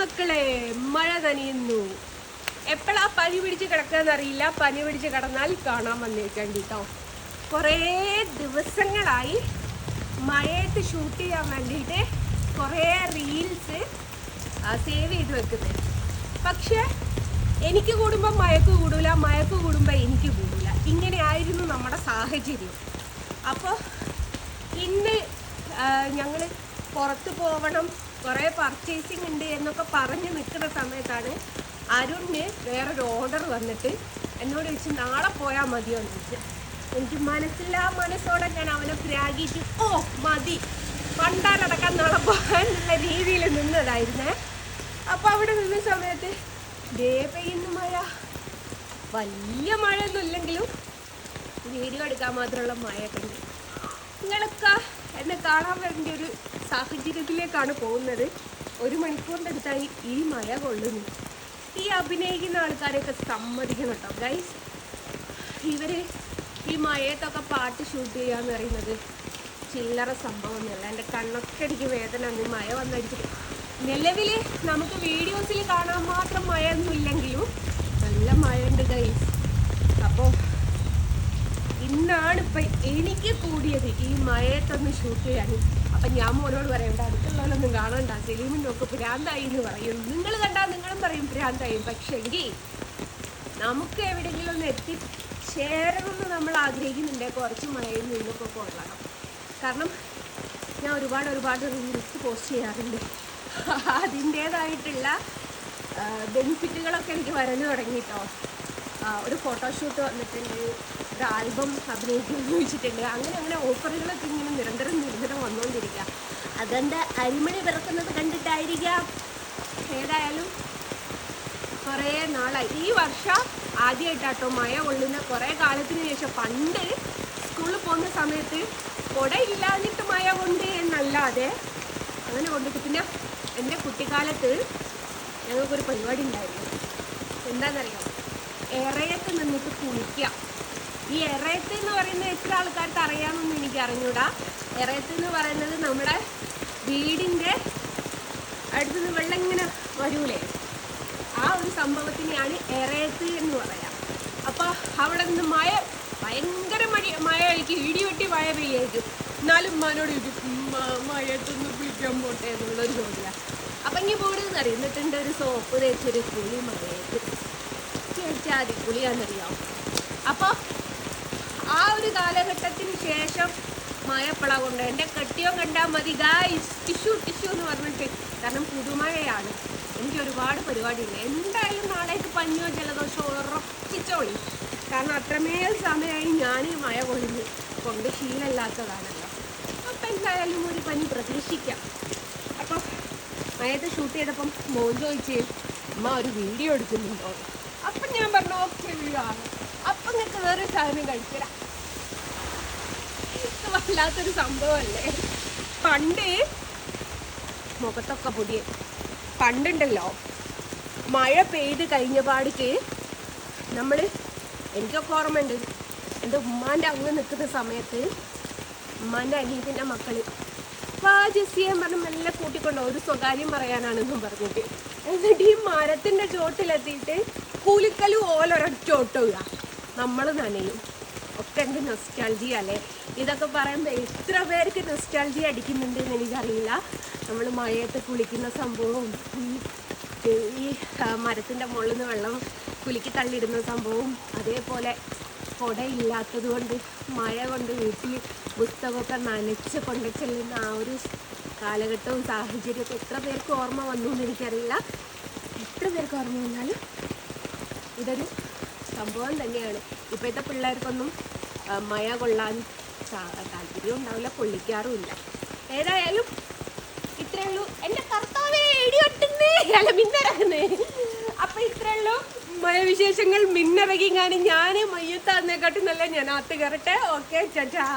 മക്കളെ മഴ നനയുന്നു. എപ്പോഴാ പനി പിടിച്ച് കിടക്കാന്നറിയില്ല. പനി പിടിച്ച് കിടന്നാൽ കാണാൻ വന്നേക്കണ്ടി കേട്ടോ കുറേ ദിവസങ്ങളായി മഴയത്ത് ഷൂട്ട് ചെയ്യാൻ വേണ്ടിയിട്ട് കുറേ റീൽസ് സേവ് ചെയ്ത് വെക്കുന്നത് പക്ഷേ എനിക്ക് കൂടുമ്പോൾ മയക്ക് കൂടൂല മയക്ക് കൂടുമ്പോൾ എനിക്ക് കൂടൂല. ഇങ്ങനെയായിരുന്നു നമ്മുടെ സാഹചര്യം. അപ്പോൾ ഇന്ന് ഞങ്ങൾ പുറത്ത് പോകണം കുറേ പർച്ചേസിങ് ഉണ്ട് എന്നൊക്കെ പറഞ്ഞ് നിൽക്കുന്ന സമയത്താണ് അരുണിന് വേറൊരു ഓർഡർ വന്നിട്ട് എന്നോട് ചോദിച്ചു നാളെ പോയാൽ മതിയോ? എന്ന് ചോദിച്ചു. എനിക്ക് മനസ്സില്ലാ മനസ്സോടെ ഞാൻ അവനെ പ്രാഗിയിട്ട് ഓ മതി. പണ്ടാനടക്കാൻ നാളെ പോകാനുള്ള രീതിയിൽ നിന്നതായിരുന്നേ. അപ്പോൾ അവിടെ നിന്ന സമയത്ത് ദേ പെയ്യുന്ന മഴ. വലിയ മഴയൊന്നും ഇല്ലെങ്കിലും വീഡിയോ എടുക്കാൻ മാത്രമുള്ള മഴയൊക്കെ ഉണ്ട് നിങ്ങളൊക്കെ എന്നെ കാണാൻ വേണ്ട ഒരു സാഹചര്യത്തിലേക്കാണ് പോകുന്നത്. ഒരു മണിക്കൂറിന്റെ അടുത്തായി ഈ മഴ കൊള്ളുന്നു. ഈ അഭിനയിക്കുന്ന ആൾക്കാരെയൊക്കെ സമ്മതിക്കണം കേട്ടോ. ഗൈസ് ഇവർ ഈ മഴയത്തൊക്കെ പാട്ട് ഷൂട്ട് ചെയ്യാന്ന് പറയുന്നത് ചില്ലറ സംഭവമൊന്നുമല്ല. എന്റെ കണ്ണൊക്കെ അടിക്ക് വേദന അന്ന് മഴ വന്നടിച്ചിട്ട് നിലവിൽ നമുക്ക് വീഡിയോസിൽ കാണാൻ മാത്രം മഴയൊന്നും ഇല്ലെങ്കിലും നല്ല മഴയുണ്ട് ഗൈസ് അപ്പോൾ ഇന്നാണ് ഇപ്പൊ എനിക്ക് കൂടിയത് ഈ മഴയത്തൊന്ന് ഷൂട്ട് ചെയ്യാനും അപ്പൊ ഞാൻ മോനോട് പറയണ്ട അടുത്തുള്ളവരൊന്നും കാണണ്ട. സെലീമിന്റെ ഒക്കെ ഭ്രാന്തായി എന്ന് പറയും. നിങ്ങൾ കണ്ടാൽ നിങ്ങളും പറയും ഭ്രാന്തായി. പക്ഷെങ്കിൽ നമുക്ക് എവിടെയെങ്കിലും ഒന്ന് എത്തി എത്തിച്ചേരണമെന്ന് നമ്മൾ ആഗ്രഹിക്കുന്നുണ്ട്. കുറച്ച് മഴയിൽ നിന്നൊക്കെ കൊള്ളണം കാരണം ഞാൻ ഒരുപാട് ഒരുപാട് റീൽസ് പോസ്റ്റ് ചെയ്യാറുണ്ട്. അതിന്റേതായിട്ടുള്ള ബെനിഫിറ്റുകളൊക്കെ എനിക്ക് വരഞ്ഞു തുടങ്ങിട്ടോ. ഒരു ഫോട്ടോഷൂട്ട് വന്നിട്ടുണ്ട്. ഒരു ആൽബം അഭിനയിക്കുന്നു ചോദിച്ചിട്ടുണ്ട് അങ്ങനെ അങ്ങനെ ഓഫറുകളൊക്കെ ഇങ്ങനെ നിരന്തരം നിരന്തരം വന്നുകൊണ്ടിരിക്കുക. അതെന്റെ അരിമണി പിറക്കുന്നത് കണ്ടിട്ടായിരിക്കാം. ഏതായാലും കുറേ നാളായി. ഈ വർഷം ആദ്യമായിട്ടാട്ടോ മഴ കൊള്ളുന്ന കുറേ കാലത്തിന് ശേഷം പണ്ട് സ്കൂളിൽ പോകുന്ന സമയത്ത് കുട ഇല്ലാഞ്ഞിട്ട് മഴ കൊണ്ട് എന്നല്ലാതെ അങ്ങനെ കൊണ്ടിട്ട് പിന്നെ എന്റെ കുട്ടിക്കാലത്ത് ഞങ്ങൾക്കൊരു പരിപാടി ഉണ്ടായിരുന്നു. എന്താണെന്നറിയാം എറയത്ത് നിന്നിട്ട് കുളിക്കുക ഈ എറയത്ത് എന്ന് പറയുന്നത് എത്ര ആൾക്കാർക്ക് അറിയാമെന്ന് എനിക്ക് അറിഞ്ഞൂടാ. എറയത്ത് എന്ന് പറയുന്നത് നമ്മുടെ വീടിന്റെ അടുത്തുനിന്ന് വെള്ളം ഇങ്ങനെ വരൂലേ? ആ ഒരു സംഭവത്തിനെയാണ് എറയത്ത് എന്ന് പറയാം. അപ്പോൾ അവിടെ നിന്ന് മഴ ഭയങ്കര മഴ മഴ ആയിരിക്കും ഇടിവെട്ടി മഴ പെയ്യായിരിക്കും. എന്നാലും ഉമ്മാനോട് മഴയത്തൊന്ന് കുളിക്കാൻ പോട്ടെ എന്നുള്ളൊരു ചോദ്യമാണ് അപ്പം ഇനി പോടുന്ന് അറിയും. എന്നിട്ടുണ്ട് ഒരു സോപ്പ് തേച്ചൊരു കുളി മഴയത്ത്. ചോദിച്ചാൽ മതി കുളിയാന്നറിയാം അപ്പോൾ ആ ഒരു കാലഘട്ടത്തിന് ശേഷം മഴപ്പള കൊണ്ട് എന്റെ കെട്ടിയോ കണ്ടാൽ മതി ഗായ്സ് ടിഷ്യൂ ടിഷ്യൂ എന്ന് പറഞ്ഞിട്ട്. കാരണം പുതുമഴയാണ്. എനിക്ക് ഒരുപാട് ഇല്ല എന്തായാലും നാളേക്ക് പഞ്ഞോ ജലദോഷമോ ഉറപ്പിച്ചോളി. കാരണം അത്രമേൽ സമയമായി ഞാൻ ഈ മഴ കൊണ്ട് കൊണ്ട് ശീലമില്ലാത്തതാണല്ലോ. അപ്പം എന്തായാലും ഒരു പനി പ്രതീക്ഷിക്കാം. അപ്പം മഴയത്ത് ഷൂട്ട് ചെയ്തപ്പം മോൻ ചോദിച്ച് അമ്മ ഒരു വീഡിയോ എടുക്കുന്നുണ്ടോ? ഞാൻ പറഞ്ഞു ഓക്കെ അപ്പൊ നിങ്ങൾക്ക് വേറെ സാധനം ഇത് വല്ലാത്തൊരു സംഭവമല്ലേ? പണ്ട് മുഖത്തൊക്കെ പൊടിയെ. പണ്ടുണ്ടല്ലോ മഴ പെയ്ത് കഴിഞ്ഞ പാടിക്ക് നമ്മൾ എനിക്കൊക്കെ ഓർമ്മയുണ്ട് എന്റെ ഉമ്മാന്റെ അങ്ങ് നിൽക്കുന്ന സമയത്ത് ഉമ്മാന്റെ അനിയത്തിന്റെ മക്കൾ വാ ജെസ്സിയെ പറഞ്ഞ് മെല്ലെ കൂട്ടിക്കൊണ്ടോ ഒരു സ്വകാര്യം പറയാനാണെന്നും പറഞ്ഞിട്ട്. എന്നിട്ട് ഈ മരത്തിന്റെ ചോട്ടിലെത്തിയിട്ട് കൂലിക്കലു ഓലൊരൊറ്റോട്ടുക നമ്മൾ നനയും. ഒക്കെ എന്ത് നെസ്റ്റാൾജിയ അല്ലേ? ഇതൊക്കെ പറയുമ്പോൾ എത്ര പേർക്ക് നെസ്റ്റാൾജി അടിക്കുന്നുണ്ട് എന്ന് എനിക്കറിയില്ല. നമ്മൾ മഴയത്ത് കുളിക്കുന്ന സംഭവവും ഈ മരത്തിന്റെ മുകളിൽ നിന്ന് വെള്ളം കുലുക്കി തള്ളിയിടുന്ന സംഭവവും അതേപോലെ കുടയില്ലാത്തത് കൊണ്ട് മഴ കൊണ്ട് വീട്ടിൽ പുസ്തകമൊക്കെ നനച്ച് കൊണ്ടു ചെല്ലുന്ന ആ ഒരു കാലഘട്ടവും സാഹചര്യമൊക്കെ എത്ര പേർക്ക് ഓർമ്മ വന്നു എന്ന് എനിക്കറിയില്ല. എത്ര പേർക്ക് ഓർമ്മ വന്നാലും ഇതൊരു സംഭവം തന്നെയാണ്. ഇപ്പോഴത്തെ പിള്ളേർക്കൊന്നും മഴ കൊള്ളാൻ താല്പര്യം ഉണ്ടാവില്ല കൊള്ളിക്കാറുമില്ല ഏതായാലും ഇത്രയേ ഉള്ളൂ. എന്റെ കർത്താവേ ഇടിയൊട്ടുന്നേ അല്ല മിന്നറങ്ങുന്നേ അപ്പൊ ഇത്രയേ ഉള്ളൂ. മഴ വിശേഷങ്ങൾ മിന്നിറങ്ങി ഞാൻ ഞാൻ മയ്യത്താന്നേക്കാട്ടും നല്ല ഞാൻ ആത്ത് കയറട്ടെ. ഓക്കെ ചാ.